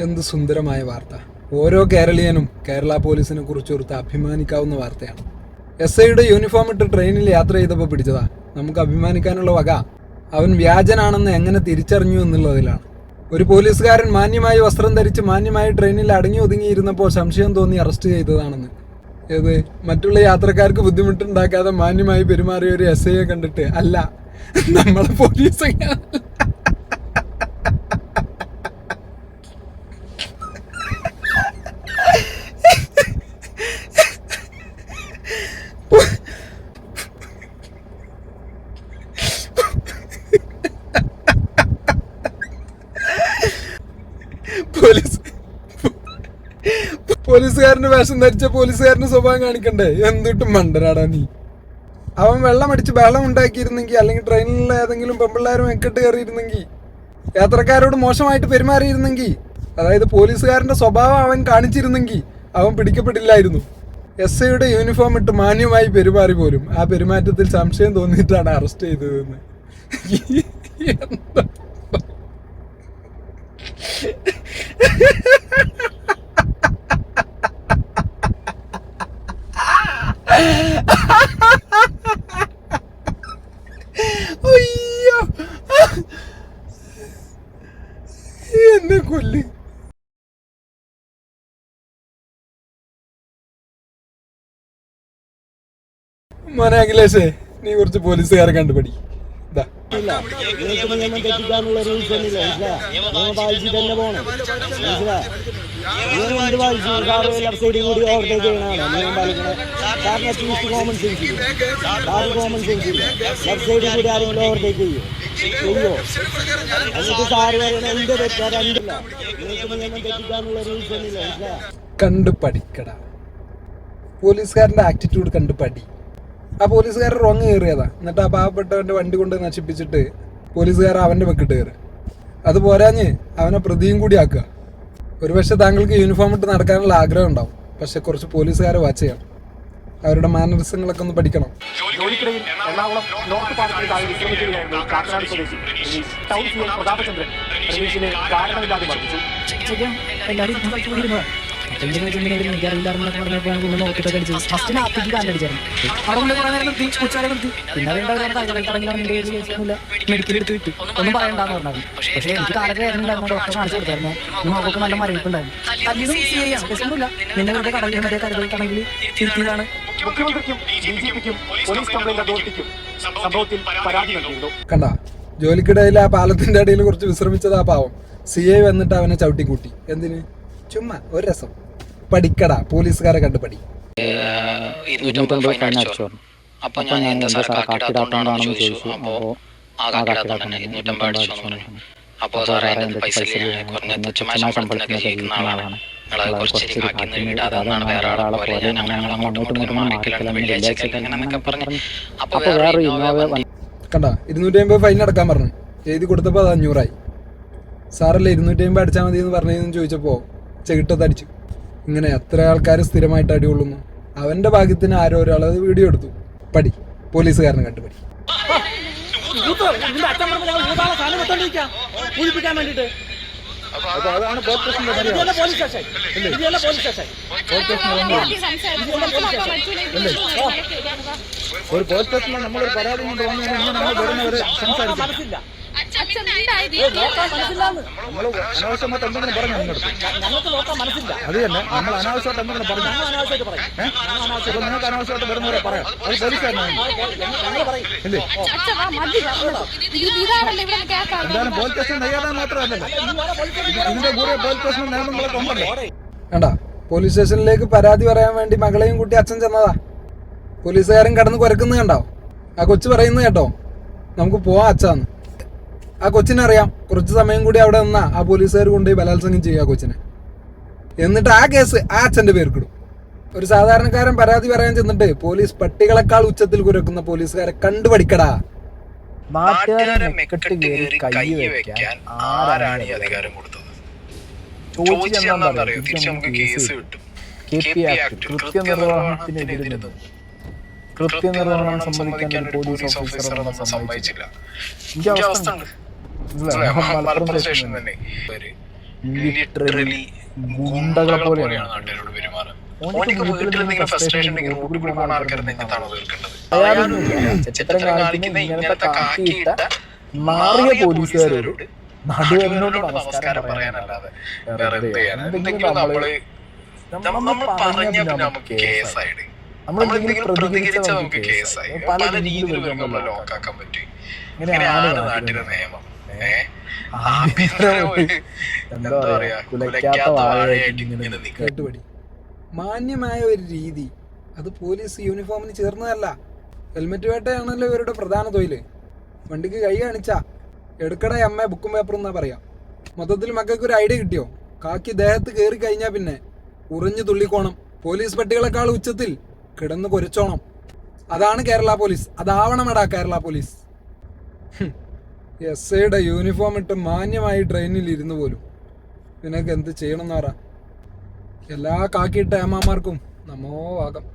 എന്ത് സുന്ദരമായ വാർത്ത. ഓരോ കേരളീയനും കേരള പോലീസിനെ കുറിച്ച് ഓർത്ത് അഭിമാനിക്കാവുന്ന വാർത്തയാണ്. എസ് ഐയുടെ യൂണിഫോം ഇട്ട് ട്രെയിനിൽ യാത്ര ചെയ്തപ്പോൾ പിടിച്ചതാ. നമുക്ക് അഭിമാനിക്കാനുള്ള വക. അവൻ വ്യാജനാണെന്ന് എങ്ങനെ തിരിച്ചറിഞ്ഞു എന്നുള്ളതിലാണ്. ഒരു പോലീസുകാരൻ മാന്യമായി വസ്ത്രം ധരിച്ച് മാന്യമായി ട്രെയിനിൽ അടങ്ങി ഒതുങ്ങിയിരുന്നപ്പോൾ സംശയം തോന്നി അറസ്റ്റ് ചെയ്തതാണെന്ന്. ഏത്? മറ്റുള്ള യാത്രക്കാർക്ക് ബുദ്ധിമുട്ടുണ്ടാക്കാതെ മാന്യമായി പെരുമാറിയ ഒരു എസ് ഐയെ കണ്ടിട്ട് അല്ല നമ്മളെ പോലീസ് പോലീസുകാരന് വേഷം ധരിച്ച പോലീസുകാരന് സ്വഭാവം കാണിക്കണ്ടേ? എന്തിട്ടും മണ്ടനാടാ നീ. അവൻ വെള്ളം അടിച്ച് ബഹളം ഉണ്ടാക്കിയിരുന്നെങ്കിൽ അല്ലെങ്കിൽ ട്രെയിനിലുള്ള ഏതെങ്കിലും പെമ്പിള്ളാരും എക്കെട്ട് കയറിയിരുന്നെങ്കിൽ യാത്രക്കാരോട് മോശമായിട്ട് പെരുമാറിയിരുന്നെങ്കിൽ അതായത് പോലീസുകാരന്റെ സ്വഭാവം അവൻ കാണിച്ചിരുന്നെങ്കിൽ അവൻ പിടിക്കപ്പെട്ടില്ലായിരുന്നു എസ് ഐയുടെ യൂണിഫോം ഇട്ട് മാന്യമായി പെരുമാറി പോലും. ആ പെരുമാറ്റത്തിൽ സംശയം തോന്നിയിട്ടാണ് അറസ്റ്റ് ചെയ്തതെന്ന്. മോനെ അഖിലേഷേ നീ കുറച്ച് പോലീസുകാരെ കണ്ടുപടി. ഇതാ നിയമം തെറ്റിക്കാനുള്ള റൂൾസ് തന്നെ കൂടി കണ്ടു ആറ്റിറ്റ്യൂഡ് കണ്ടു പഠി ആ പോലീസുകാരൻ റോങ് കയറിയതാ. എന്നിട്ട് ആ പാവപ്പെട്ടവന്റെ വണ്ടി കൊണ്ട് നശിപ്പിച്ചിട്ട് പോലീസുകാരൻ അവന്റെ വെക്കിട്ട് കയറി. അത് പോരാഞ്ഞ് അവനെ പ്രതിയും കൂടി ആക്കുക. ഒരുപക്ഷെ താങ്കൾക്ക് യൂണിഫോം ഇട്ട് നടക്കാനുള്ള ആഗ്രഹം ഉണ്ടാവും. പക്ഷെ കുറച്ച് പോലീസുകാരെ വാച്ച് ചെയ്യണം. അവരുടെ മാനറിസങ്ങളൊക്കെ ഒന്ന് പഠിക്കണം. ജോലിക്കിടയിൽ എറണാകുളം നോർത്ത് പാലത്തിലേക്കായി വിശ്രമിക്കുകയായിരുന്നു കാക്കനാട് സ്വദേശി റിലീസ്. ടൗൺ പ്രതാപചന്ദ്രൻ കാരണമില്ലാതെ മർദ്ദിച്ചു. ശരിക്കും എല്ലാവരും ഇരുന്ന് കളിച്ച് കൊണ്ടിരുന്നതാ. അപ്പോൾ ഇങ്ങനെ വെച്ചിട്ടുണ്ടെങ്കിൽ എനിക്കറിയില്ലായിരുന്നൊക്കെ പറഞ്ഞപ്പോൾ ഞാൻ ഒന്ന് നോക്കിയിട്ടൊക്കെ അടിച്ചു. ഫസ്റ്റ് ഞാൻ അപ്പേക്ക് കാലടിച്ചായിരുന്നു. അവിടെ കൊണ്ട് കുറേ നേരം നിർത്തി, ഉച്ചവരെ നിർത്തി. പിന്നെ അത് കഴിഞ്ഞിട്ട് അവർ പറഞ്ഞു, "തടങ്ങിലാണ് നിന്റെ കയ്യിൽ കേസൊന്നുമില്ല. മെഡിക്കൽ എടുത്ത് വിട്ടു. ഒന്നും പറയണ്ടാന്ന്. പക്ഷേ എനിക്ക് കാണിച്ചു കൊടുത്തായിരുന്നു. നല്ല മരവിപ്പുണ്ടായിരുന്നു. തല്ലിയതും CI ആണ്. കേസൊന്നുമില്ല. നിന്നെ വെറുതെ കടലിൽ മറ്റേ കരുതൽ കണക്കിൽ തിരുത്തിയതാണ്. മുഖ്യമന്ത്രിക്കും ഡി ജി പിക്കും പോലീസ് കംപ്ലൈന്റ് അതോറിറ്റിക്കും സംഭവത്തിൽ പരാതി നൽകിയിരുന്നു കണ്ട ജോലിക്കിടയിൽ ആ പാലത്തിന്റെ അടിയിൽ കുറച്ച് വിശ്രമിച്ചതാ ആ പാവം സി ഐ വന്നിട്ട് അവനെ ചവിട്ടിക്കൂട്ടി എന്തിന് ചുമ്മാ ഒരു രസം പഠിക്കടാ പോലീസുകാരെ കണ്ട് പഠി. അപ്പൊ ഞാൻ എന്താ സാർ കാക്കിടാത്തോണ്ടാണെന്ന് ചോദിച്ചു. അപ്പോ ആ കാക്കിടാത്തോണ്ട് തന്നെ ഇരുന്നൂറ്റമ്പത് അടിച്ചു എന്ന് പറഞ്ഞു. അപ്പോ സാറേ എന്റെ പൈസ ഞാൻ കുറഞ്ഞ തുച്ഛമായ ശമ്പളത്തിനൊക്കെ ജീവിക്കുന്ന ആളാണ്. നിങ്ങളത് കുറച്ചിരി കാക്കി ഇടാതെ എന്നാണ് വേറെ ആളെ പോലെ ഞാൻ അങ്ങനെ ഞങ്ങൾ അങ്ങോട്ടും ഇങ്ങോട്ടും മാറിക്കലാണ് വെള്ളിയാഴ്ച അങ്ങനെന്നൊക്കെ പറഞ്ഞ്. അപ്പൊ വേറെ ഇന്നോവ വന്നു. കണ്ട ഇരുന്നൂറ്റി അമ്പത് ഫൈൻ അടക്കാൻ പറഞ്ഞു. എഴുതി കൊടുത്തപ്പോൾ അത് അഞ്ഞൂറായി. സാറല്ലേ ഇരുന്നൂറ്റി അമ്പത് അടിച്ചാൽ മതി എന്ന് പറഞ്ഞതെന്ന് ചോദിച്ചപ്പോൾ ചെകിട്ടത്ത് അടിച്ചു ഇങ്ങനെ എത്ര ആൾക്കാർ സ്ഥിരമായിട്ട് അടികൊള്ളുന്നു? അവന്റെ ഭാഗ്യത്തിന് ആരോ ഒരാൾ അത് വീഡിയോ എടുത്തു. പടി. പോലീസുകാരനെ കണ്ടു പടി. ഒരു പോലീസ് സ്റ്റേഷനിൽ നമ്മളൊരു പരാതി കൊണ്ട് വന്നു കഴിഞ്ഞാൽ നമ്മൾ വരുന്നവരെ സംസാരിക്കും അനാവശ്യമായിട്ട് എന്തെങ്കിലും പറഞ്ഞു നിങ്ങളുടെ ഞങ്ങൾക്ക് നോക്കാൻ മനസ്സില്ല. അത് തന്നെ. നമ്മൾ അനാവശ്യമായിട്ട് എന്തെങ്കിലും പറഞ്ഞു അനാവശ്യമായിട്ട് പറയും. ഏഹ് അപ്പൊ നിങ്ങൾക്ക് അനാവശ്യമായിട്ട് വരുന്നവരെ പറയാം. അത് പോലീസുകാരനാണ് ഞങ്ങൾ പറയും. ഇല്ലേ? ഇതാണല്ലോ ഇവിടെ കേൾക്കാം എന്തായാലും പോലീസ് സ്റ്റേഷൻ നെയ്യാറാൻ മാത്രമല്ലല്ലോ ഇതിന്റെ കൂടെ പോലീസ് സ്റ്റേഷൻ നിയമങ്ങളൊക്കെ ഉണ്ടല്ലോ കണ്ട? പോലീസ് സ്റ്റേഷനിലേക്ക് പരാതി പറയാൻ വേണ്ടി മകളെയും കുട്ടി അച്ഛൻ ചെന്നതാ. പോലീസുകാരൻ കടന്ന് കുരക്കുന്നത് കണ്ടോ? ആ കൊച്ചു പറയുന്നത് കേട്ടോ. നമുക്ക് പോവാം അച്ഛന്ന്. ആ കൊച്ചിനറിയാം കുറച്ച് സമയം കൂടി അവിടെ നിന്നാ ആ പോലീസുകാർ കൊണ്ടുപോയി ബലാത്സംഗം ചെയ്യുക ആ കൊച്ചിനെ. എന്നിട്ട് ആ കേസ് ആ അച്ഛന്റെ പേർക്കിടും ഒരു സാധാരണക്കാരൻ പരാതി പറയാൻ ചെന്നിട്ട് പോലീസ് പട്ടികളെക്കാൾ ഉച്ചത്തിൽ കുരക്കുന്ന പോലീസുകാരെ കണ്ടുപഠിക്കടാ. നാട്ടുകാരെ മെക്കെട്ട് കയറി കൈ വെക്കാൻ ആരാണ് ഈ അധികാരം കൊടുത്തത്? തിരിച്ച് നമുക്ക് കേസ് കിട്ടും. കെ പി ആക്ട് കൃത്യനിർവഹണത്തിനെതിരെ കൃത്യനിർവഹണം സംബന്ധിക്കാൻ ഒരു പോലീസ് ഓഫീസർ ഒന്നും സമ്മതിച്ചില്ല. എനിക്ക് അവസ്ഥ ഉണ്ട്? മലപ്പുറം സ്റ്റേഷൻ തന്നെ. ലിറ്ററലി ഗുണ്ടകളെ പോലെയാണ് നാട്ടുകാരോട് ചിത്രം കാണിക്കുന്ന ഇങ്ങനത്തെ കാക്കിയിട്ട മാറിയ പോലീസുകാരോട് നടുവരനോട് നമസ്കാരം പറയാനല്ലാതെ വേറെ എന്ത് ചെയ്യാൻ എന്തെങ്കിലും നമ്മൾ നമ്മൾ പറഞ്ഞ പിന്നെ നമുക്ക് കേസായിട്ട് നമ്മൾ എന്തെങ്കിലും പ്രതികരിച്ചാൽ നമുക്ക് കേസായി. പല രീതിയിൽ നമ്മളെ നമ്മൾ ലോക്കാക്കാൻ പറ്റും. ഇങ്ങനെയാണ് നാട്ടിലെ നിയമം. എന്താ പറയാ കുലയ്ക്കാത്ത വാഴയായിട്ട് ഇങ്ങനെ നിൽക്കുക കേട്ടുപടി. മാന്യമായ ഒരു രീതി. അത് പോലീസ് യൂണിഫോമിന് ചേർന്നതല്ല. ഹെൽമെറ്റ് വേട്ടയാണല്ലോ ഇവരുടെ പ്രധാന തൊഴിൽ വണ്ടിക്ക് കൈ കാണിച്ചാ എടുക്കട അമ്മ ബുക്കും പേപ്പറും എന്നാ പറയാം. മൊത്തത്തിൽ മക്കൾക്ക് ഒരു ഐഡിയ കിട്ടിയോ? കാക്കി ദേഹത്ത് കയറി കഴിഞ്ഞാ പിന്നെ ഉറഞ്ഞു തുള്ളിക്കോണം. പോലീസ് പട്ടികളെക്കാൾ ഉച്ചത്തിൽ കിടന്ന് കൊരച്ചോണം. അതാണ് കേരള പോലീസ്. അതാവണം എടാ കേരള പോലീസ്. എസ് ഐയുടെ യൂണിഫോം ഇട്ട് മാന്യമായി ട്രെയിനിൽ ഇരുന്നു പോലും. നിനക്ക് എന്ത് ചെയ്യണം പറ. എല്ലാ കാക്കിയിട്ട ഏമാമാർക്കും നമോ ആകം.